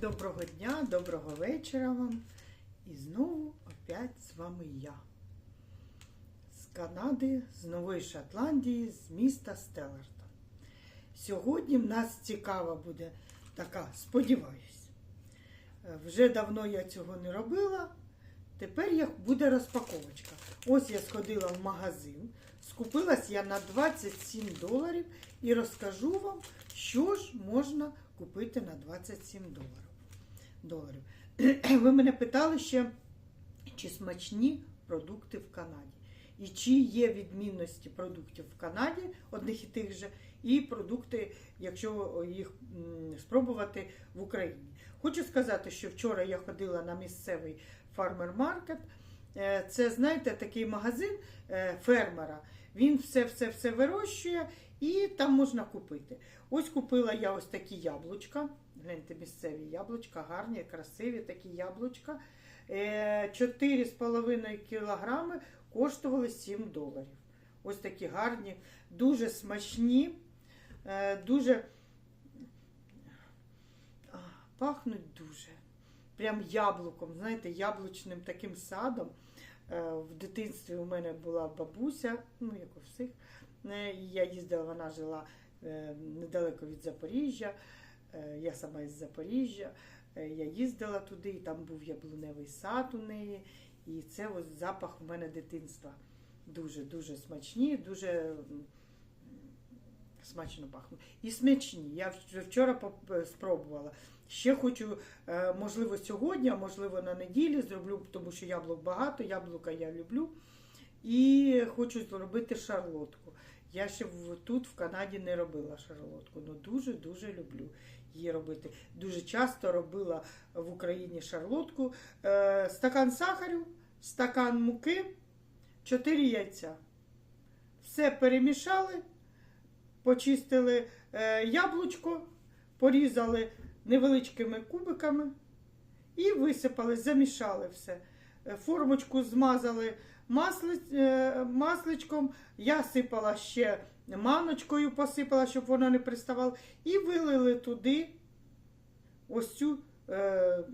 Доброго дня, доброго вечора вам. І знову опять з вами я. З Канади, з Нової Шотландії, з міста Стелларта. Сьогодні в нас цікава буде така, сподіваюсь. Е, Вже давно я цього не робила. Тепер буде розпаковочка. Ось я сходила в магазин, скупилась я на 27 доларів і розкажу вам, що ж можна купити на 27 доларів. Ви мене питали ще, чи смачні продукти в Канаді. І чи є відмінності продуктів в Канаді, одних і тих же, і продукти, якщо їх спробувати в Україні. Хочу сказати, що вчора я ходила на місцевий фармер-маркет. Е, Це, знаєте, такий магазин е, фермера. Він все-все-все вирощує і там можна купити. Ось купила я ось такі яблучка. Гляньте, місцеві яблучка, гарні, красиві такі яблучка. Е, 4,5 кілограми коштували 7 доларів. Ось такі гарні, дуже смачні, е, дуже пахнуть дуже. Прям яблуком, знаєте, яблучним таким садом. Е, В дитинстві у мене була бабуся, ну як у всіх. Я їздила, вона жила е, недалеко від Запоріжжя. Е, Я сама із Запоріжжя. Е, Я їздила туди, і там був яблуневий сад у неї. І це ось запах у мене дитинства. Дуже-дуже смачні, дуже смачно пахнуть. І смачні. Я вч- вчора спробувала. Ще хочу, можливо, сьогодні, а можливо на неділі зроблю, тому що яблук багато, яблука я люблю. І хочу зробити шарлотку. Я ще тут в Канаді не робила шарлотку, але дуже-дуже люблю її робити. Дуже часто робила в Україні шарлотку. Е, стакан сахарю, стакан муки, 4 яйця. Все перемішали, почистили е, яблучко, порізали невеличкими кубиками і висипали, замішали все. Е, Формочку змазали масли, е, масличком, я сипала ще маночкою, посипала, щоб воно не приставало, і вилили туди ось цю, е,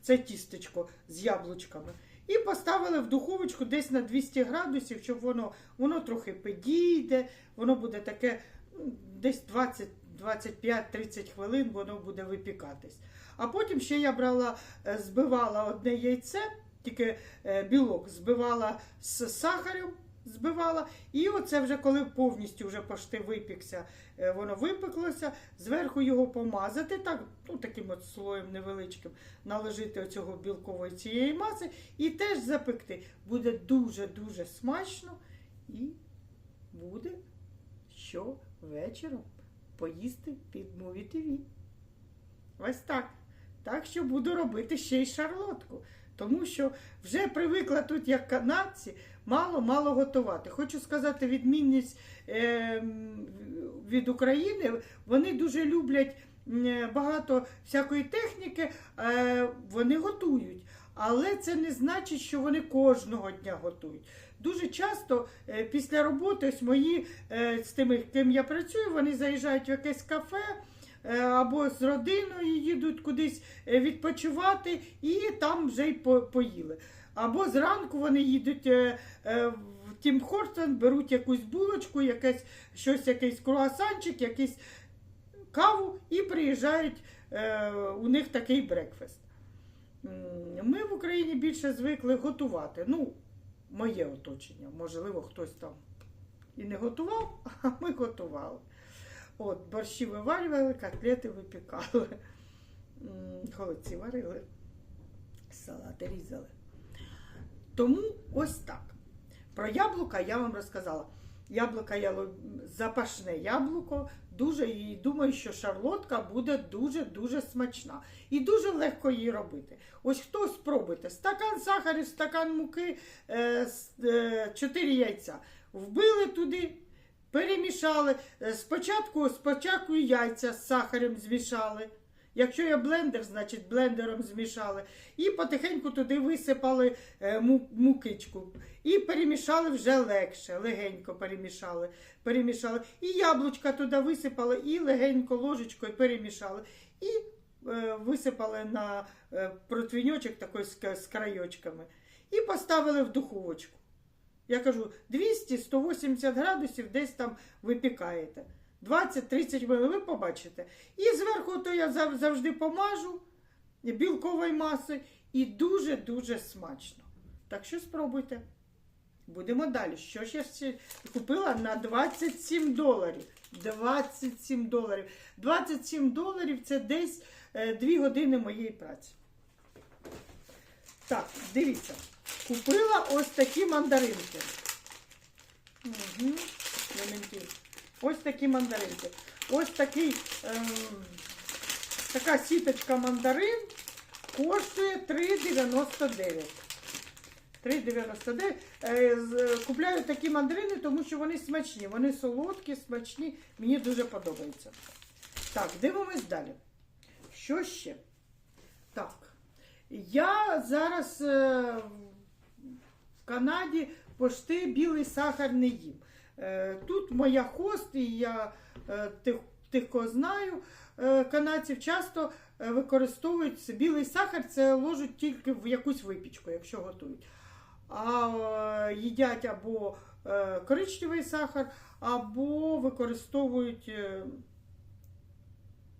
це тістечко з яблучками. І поставили в духовочку десь на 200 градусів, щоб воно, воно трохи підійде, воно буде таке десь 20 25-30 хвилин воно буде випікатись. А потім ще я брала, е, збивала одне яйце, тільки е, білок збивала з сахарем, збивала, і оце вже коли повністю вже пошти випікся, е, воно випеклося, зверху його помазати, так, ну, таким от слоєм невеличким, наложити оцього білкової цієї маси і теж запекти. Буде дуже-дуже смачно і буде що вечором поїсти під Movie TV. Ось так. Так що буду робити ще й шарлотку. Тому що вже привикла тут, як канадці, мало-мало готувати. Хочу сказати, відмінність е, від України, вони дуже люблять багато всякої техніки, е, вони готують. Але це не значить, що вони кожного дня готують. Дуже часто е, після роботи ось мої е, з тими, ким я працюю, вони заїжджають в якесь кафе або з родиною їдуть кудись е, відпочивати і там вже й по- поїли. Або зранку вони їдуть е, е, в Тім Хортон, беруть якусь булочку, якесь, щось, якийсь круасанчик, якийсь каву і приїжджають. е, У них такий брекфест. Ми в Україні більше звикли готувати. Ну, моє оточення. Можливо, хтось там і не готував, а ми готували. От, борщі виварювали, котлети випікали, М, холодці варили, салати різали. Тому ось так. Про яблука я вам розказала. Яблука я запашне яблуко. Дуже і думаю, що шарлотка буде дуже-дуже смачна. І дуже легко її робити. Ось хто спробуйте. Стакан сахару, стакан муки, е, с- е, 4 яйця. Вбили туди, перемішали. Е, Спочатку, спочатку яйця з сахарем змішали. Якщо є блендер, значить блендером змішали. І потихеньку туди висипали е, мукичку. І перемішали вже легше, легенько перемішали. перемішали. І яблучка туди висипали, і легенько ложечкою перемішали. І е, висипали на е, противіньочок такий з, з краєчками і поставили в духовочку. Я кажу, 200-180 градусів десь там випікаєте. 20-30 хвилин ви побачите. І зверху то я завжди помажу білковою масою і дуже-дуже смачно. Так що спробуйте. Будемо далі. Що ж я ще купила на 27 доларів. 27 доларів. 27 доларів це десь 2 години моєї праці. Так, дивіться. Купила ось такі мандаринки. Угу. Ось такі мандаринки. Ось такий, ем, така сіточка мандарин коштує 3,99. 3,99. Е, Купляю такі мандарини, тому що вони смачні. Вони солодкі, смачні. Мені дуже подобається. Так, дивимось далі. Що ще? Так. Я зараз е, в Канаді пошти білий сахар не їм. Е, Тут моя хост, і я е, тих, тих кого знаю, е, канадців часто використовують білий сахар, це ложать тільки в якусь випічку, якщо готують. А їдять або коричневий сахар, або використовують.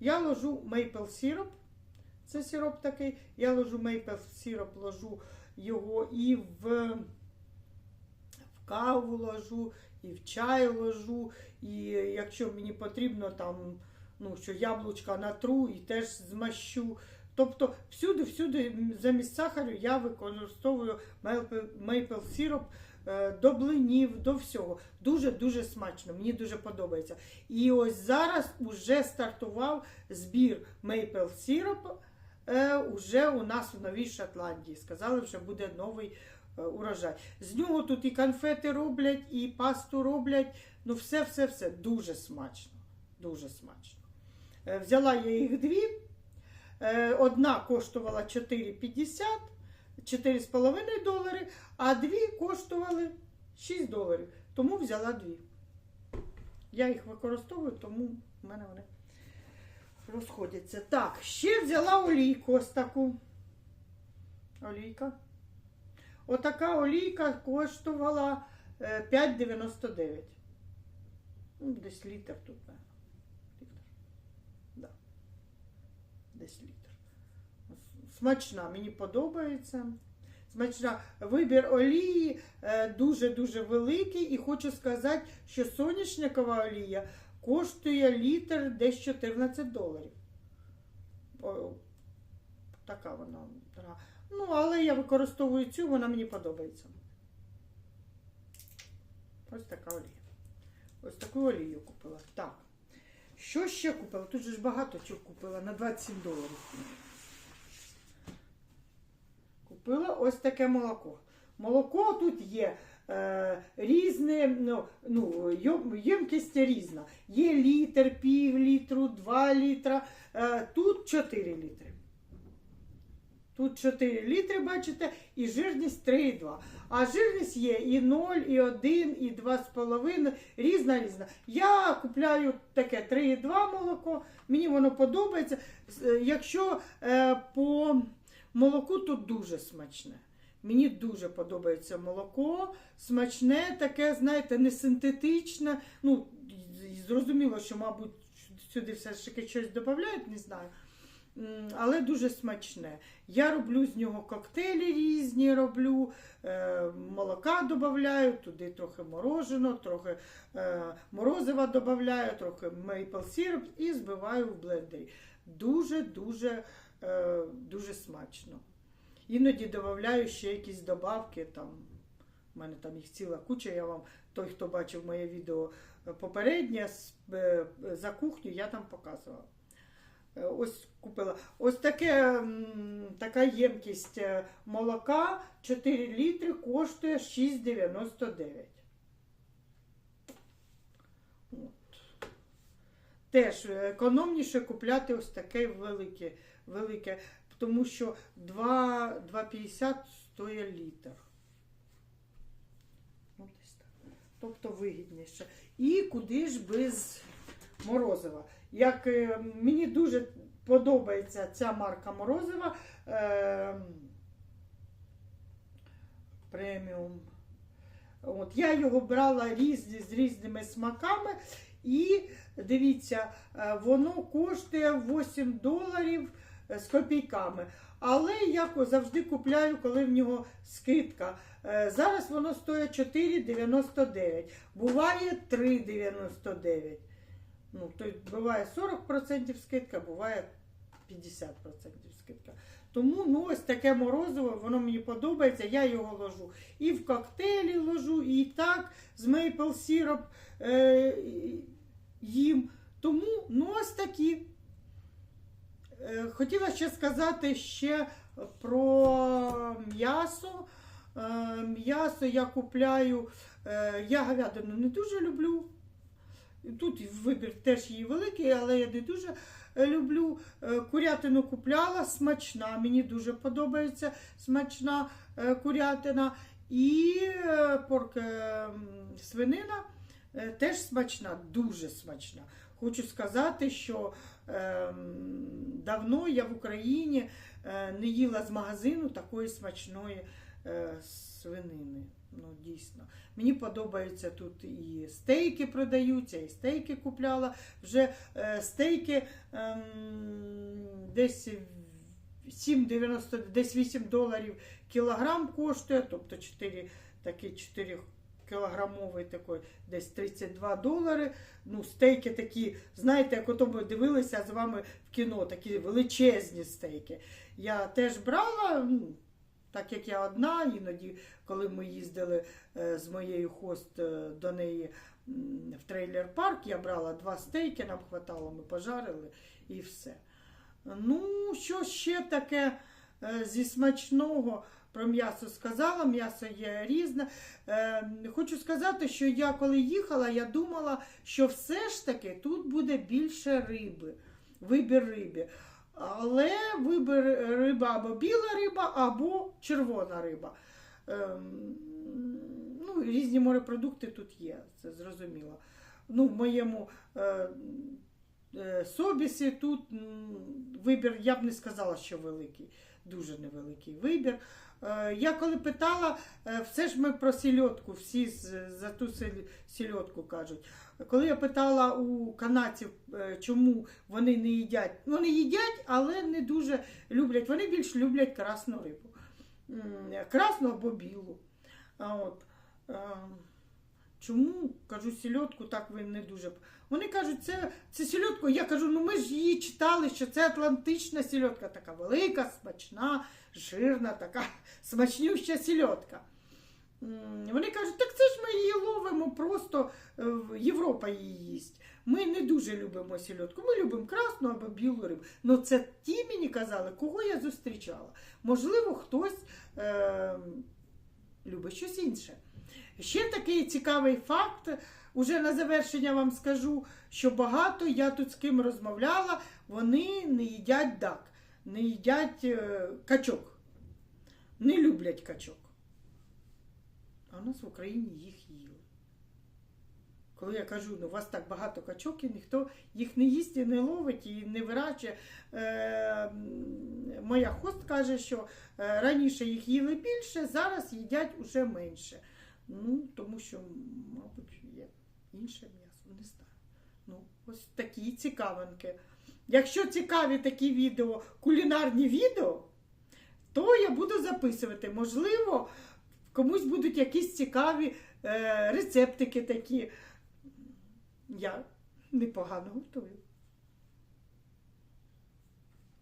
Я ложу maple сироп. Це сироп такий. Я ложу maple сироп, ложу його і в, в каву ложу, і в чай ложу. І якщо мені потрібно там, ну, що яблучка натру і теж змащу. Тобто всюди-всюди замість сахару я використовую maple сироп е, до блинів, до всього. Дуже-дуже смачно, мені дуже подобається. І ось зараз уже стартував збір maple сироп е, уже у нас у Новій Шотландії. Сказали, вже буде новий е, урожай. З нього тут і конфети роблять, і пасту роблять. Ну, все-все-все дуже смачно. Дуже смачно. Е, взяла я їх дві. Е, Одна коштувала 4,50, 4,5 долари, а дві коштували 6 доларів. Тому взяла дві. Я їх використовую, тому в мене вони розходяться. Так, ще взяла олійку ось таку. Олійка. Отака олійка коштувала е, 5,99. Ну, десь літр тут, певно. Літр. Да. Десь літр. Смачна, мені подобається. Смачна. Вибір олії е, дуже-дуже великий. І хочу сказати, що соняшникова олія коштує літр десь 14 доларів. О, така вона дорога. Ну, але я використовую цю, вона мені подобається. Ось така олія. Ось таку олію купила. Так. Що ще купила? Тут же ж багато чого купила на 27 доларів. Купила ось таке молоко. Молоко тут є різне, ну, ну, ємкість різна. Є літр, пів літру, 2 літра. Е, тут 4 літри. Тут 4 літри, бачите, і жирність 3,2. А жирність є і 0, і 1, і 2,5, різна різна. Я купляю таке 3,2 молоко, мені воно подобається. Е, Якщо е, по молоку, то дуже смачне. Мені дуже подобається молоко. Смачне, таке, знаєте, не синтетичне. Ну, зрозуміло, що, мабуть, сюди все ж таки щось додають, не знаю. Але дуже смачне. Я роблю з нього коктейлі різні, роблю, е, молока додаю, туди трохи мороженого, трохи е, морозива додаю, трохи maple syrup і збиваю в блендері. Дуже-дуже е, дуже смачно. Іноді додаю ще якісь добавки. Там, у мене там їх ціла куча. Я вам, той, хто бачив моє відео е, попереднє е, за кухню, я там показувала. Е, Ось купила. Ось таке, така ємкість молока 4 літри коштує 6,99. Теж економніше купляти ось таке велике, велике тому що 2,50 стоїть літр. Десь так. Тобто вигідніше. І куди ж без морозива? Як е, мені дуже подобається ця марка морозива. Е, преміум. От, я його брала різні, з різними смаками. І дивіться, е, воно коштує 8 доларів з копійками. Але я завжди купляю, коли в нього скидка. Е, Зараз воно стоїть 4,99. Буває 3,99. Ну, то й буває 40% скидка, буває 50% скидка. Тому ну, ось таке морозиво, воно мені подобається. Я його ложу і в коктейлі ложу, і так з мейпл сироп е, їм. Тому ну, ось такі. Е, Хотіла ще сказати ще про м'ясо. Е, М'ясо я купляю, е, я говядину не дуже люблю. Тут вибір теж її великий, але я не дуже люблю. Курятину купляла, смачна. Мені дуже подобається смачна курятина. І порк е, свинина теж смачна, дуже смачна. Хочу сказати, що е, давно я в Україні е, не їла з магазину такої смачної е, свинини. Ну, дійсно. Мені подобаються тут і стейки продаються, і стейки купляла. Вже е, стейки ем, десь 7,90, десь 8 доларів кілограм коштує, тобто 4, такий 4 кілограмовий такий, десь 32 долари. Ну, стейки такі, знаєте, як ото ми дивилися з вами в кіно, такі величезні стейки. Я теж брала, ну, так як я одна, іноді, коли ми їздили е, з моєю хост е, до неї в трейлер парк, я брала два стейки, нам хватало, ми пожарили і все. Ну, що ще таке е, зі смачного про м'ясо сказала, м'ясо є різне. Е, Хочу сказати, що я коли їхала, я думала, що все ж таки тут буде більше риби, вибір риби. Але вибір риба або біла риба, або червона риба. Ем, ну, різні морепродукти тут є, це зрозуміло. Ну, в моєму е, е, собісі тут вибір, я б не сказала, що великий, дуже невеликий вибір. Е, я коли питала, е, все ж ми про сільотку, всі за ту сільотку кажуть. Коли я питала у канадців, е, чому вони не їдять, вони їдять, але не дуже люблять. Вони більш люблять красну рибу. Красну або білу. От, е, чому кажу сільотку, так ви не дуже. Вони кажуть, це, це сільотку. Я кажу, ну ми ж її читали, що це атлантична сільотка, така велика, смачна, жирна, така смачнюща сільотка. Вони кажуть, так це ж ми її ловимо, просто е, Європа її їсть. Ми не дуже любимо сільотку. Ми любимо красну або білу рибу. Ну це ті мені казали, кого я зустрічала. Можливо, хтось е, любить щось інше. Ще такий цікавий факт. Уже на завершення вам скажу, що багато я тут з ким розмовляла, вони не їдять дак, не їдять е, качок, не люблять качок. А у нас в Україні їх їли. Коли я кажу, ну у вас так багато качок, і ніхто їх не їсть і не ловить і не вирачує. Е, моя хост каже, що е, раніше їх їли більше, зараз їдять уже менше. Ну, тому що, мабуть, є інше м'ясо, не знаю. Ну, ось такі цікавинки. Якщо цікаві такі відео, кулінарні відео, то я буду записувати. Можливо, комусь будуть якісь цікаві е, рецептики такі. Я непогано готую.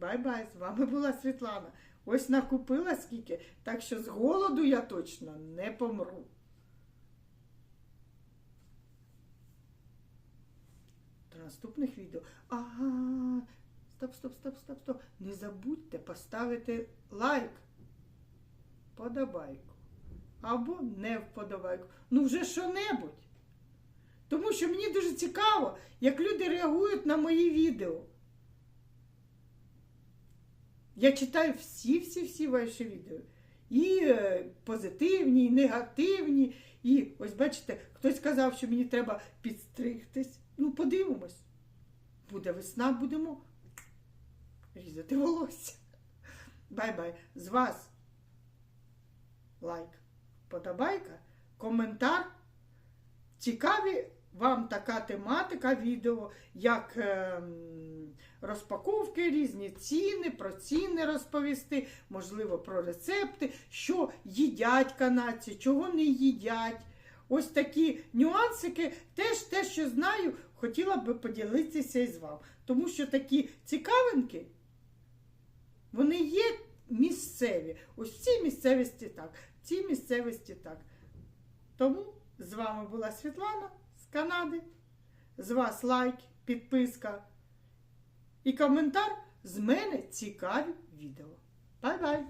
Бай-бай, з вами була Світлана. Ось накупила скільки, так що з голоду я точно не помру. Наступних відео. Ага. Стоп, стоп, стоп, стоп, стоп. Не забудьте поставити лайк, подобайку. Або не вподобайку. Ну вже що-небудь. Тому що мені дуже цікаво, як люди реагують на мої відео. Я читаю всі-всі-всі ваші відео. І е, позитивні, і негативні. І ось бачите, хтось сказав, що мені треба підстригтись. Ну, подивимось. Буде весна, будемо обрізати волосся. Бай-бай. З вас лайк, подобайка, коментар. Цікаві вам така тематика відео, як ем, розпаковки, різні ціни, про ціни розповісти, можливо, про рецепти, що їдять канадці, чого не їдять. Ось такі нюансики, теж те, що знаю, хотіла би поділитися із вами. Тому що такі цікавинки, вони є місцеві. Ось в цій місцевості так, в цій місцевості так. Тому з вами була Світлана Канади. З вас лайк, підписка і коментар. З мене цікаві відео. Бай-бай!